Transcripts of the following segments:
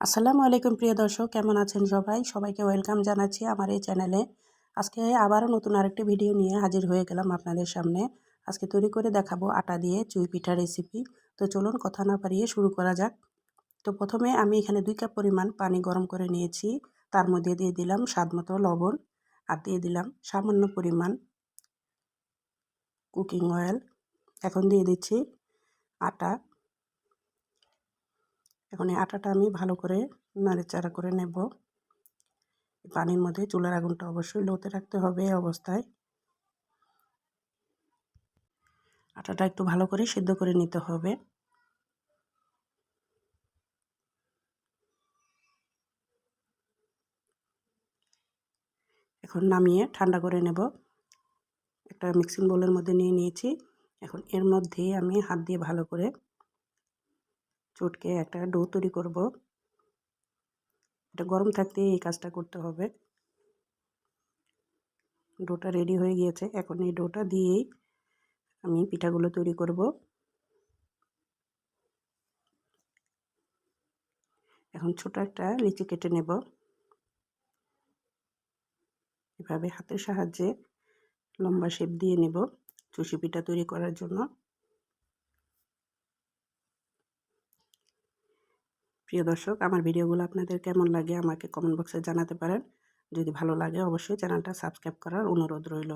আসসালামু আলাইকুম, প্রিয় দর্শক। কেমন আছেন সবাই? সবাইকে ওয়েলকাম জানাচ্ছি আমার এই চ্যানেলে। আজকে আবারও নতুন আরেকটি ভিডিও নিয়ে হাজির হয়ে গেলাম আপনাদের সামনে। আজকে তৈরি করে দেখাবো আটা দিয়ে চুই পিঠা রেসিপি তো চলুন কথা না পারিয়ে শুরু করা যাক। তো প্রথমে আমি এখানে দুই কাপ পরিমাণ পানি গরম করে নিয়েছি। তার মধ্যে দিয়ে দিলাম স্বাদ মতো লবণ আর দিয়ে দিলাম সামান্য পরিমাণ কুকিং অয়েল এখন দিয়ে দিচ্ছি আটা। এখন এই আটাটা আমি ভালো করে নাড়েচাড়া করে নেব। পানির মধ্যে চুলার আগুনটা অবশ্যই লোতে রাখতে হবে অবস্থায়। আটাটা একটু ভালো করে সিদ্ধ করে নিতে হবে। এখন নামিয়ে ঠান্ডা করে নেব। একটা মিক্সিং বোলের মধ্যে নিয়ে নিয়েছি। এখন এর মধ্যে আমি হাত দিয়ে ভালো করে চটকে একটা ডো তৈরি করব। এটা গরম থাকতে এই কাজটা করতে হবে। ডোটা রেডি হয়ে গিয়েছে। এখন এই ডোটা দিয়েই আমি পিঠাগুলো তৈরি করব। এখন ছোট একটা লিচি কেটে নেব। এভাবে হাতের সাহায্যে লম্বা শেপ দিয়ে নেব চুষি পিঠা তৈরি করার জন্য। প্রিয় দর্শক, আমার ভিডিওগুলো আপনাদের কেমন লাগে আমাকে কমেন্ট বক্সে জানাতে পারেন। যদি ভালো লাগে অবশ্যই চ্যানেলটা সাবস্ক্রাইব করার অনুরোধ রইল।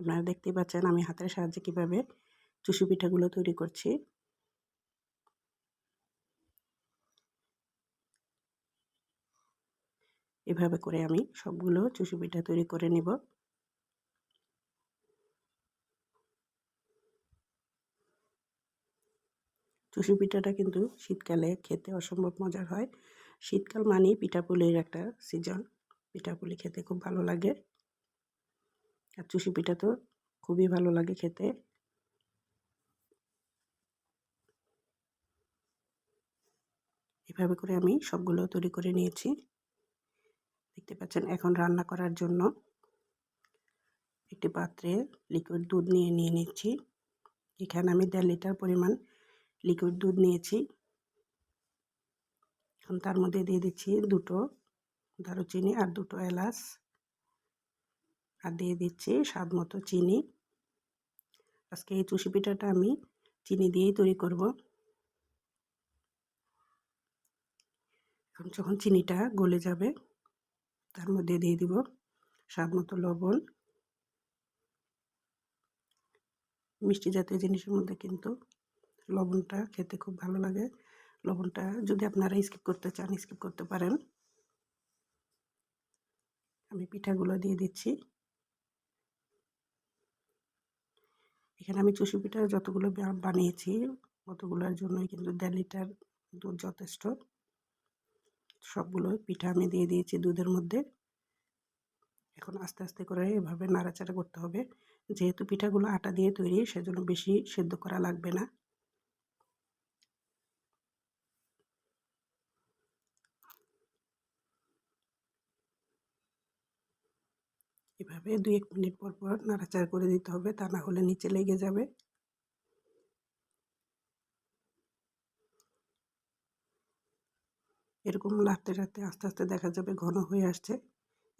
আপনারা দেখতেই পাচ্ছেন আমি হাতের সাহায্যে কীভাবে চুষি পিঠাগুলো তৈরি করছি। এভাবে করে আমি সবগুলো চুষি পিঠা তৈরি করে নিব। চুষি পিঠাটা কিন্তু শীতকালে খেতে অসম্ভব মজার হয়। শীতকাল মানেই পিঠাপুলির একটা সিজন পিঠাপুলি খেতে খুব ভালো লাগে। আর চুষি পিঠা তো খুবই ভালো লাগে খেতে। এভাবে করে আমি সবগুলো তৈরি করে নিয়েছি। দেখতে পাচ্ছেন, এখন রান্না করার জন্য একটি পাত্রে লিকুইড দুধ নিয়ে নিয়ে নিচ্ছি। এখানে আমি দেড় লিটার পরিমাণ লিকুইড দুধ নিয়েছি। এখন তার মধ্যে দিয়ে দিচ্ছি দুটো দারুচিনি আর দুটো এলাচ। আর দিয়ে দিচ্ছি স্বাদ মতো চিনি। আজকে এই চুষি পিঠাটা আমি চিনি দিয়েই তৈরি করব। এখন যখন চিনিটা গলে যাবে, তার মধ্যে দিয়ে দিব স্বাদ মতো লবণ। মিষ্টি জাতীয় জিনিসের মধ্যে কিন্তু লবণটা খেতে খুব ভালো লাগে। লবণটা যদি আপনারা স্কিপ করতে চান স্কিপ করতে পারেন। আমি পিঠাগুলো দিয়ে দিচ্ছি। এখানে আমি চুষি পিঠা যতগুলো বানিয়েছি, অতগুলোর জন্যই কিন্তু দেড় লিটার দুধ যথেষ্ট। সবগুলো পিঠা আমি দিয়ে দিয়েছি দুধের মধ্যে। এখন আস্তে আস্তে করে এভাবে নাড়াচাড়া করতে হবে। যেহেতু পিঠাগুলো আটা দিয়ে তৈরি, সেজন্য বেশি সেদ্ধ করা লাগবে না। এভাবে দুই এক মিনিট পর পর নাড়াচাড়া করে দিতে হবে, তা না হলে নিচে লেগে যাবে। এরকম লাড়তে লাড়তে আস্তে আস্তে দেখা যাবে ঘন হয়ে আসছে।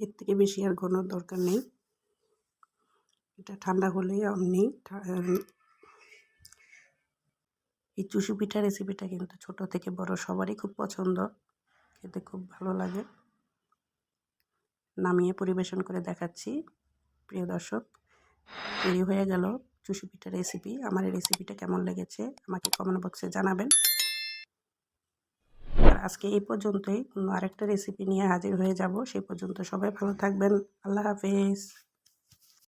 এর থেকে বেশি আর ঘন দরকার নেই। এটা ঠান্ডা হলেই এমনি এই চুষি পিঠা রেসিপিটা কিন্তু ছোট থেকে বড় সবারই খুব পছন্দ। খেতে খুব ভালো লাগে। নামিয়ে পরিবেশন করে দেখাচ্ছি, প্রিয় দর্শক। তৈরি হয়ে গেল চুষি পিঠা রেসিপি আমার এই রেসিপিটা কেমন লেগেছে আমাকে কমেন্ট বক্সে জানাবেন। আর আজকে এই পর্যন্তই। আরেকটা রেসিপি নিয়ে হাজির হয়ে যাব। সেই পর্যন্ত সবাই ভালো থাকবেন। আল্লাহ হাফেজ।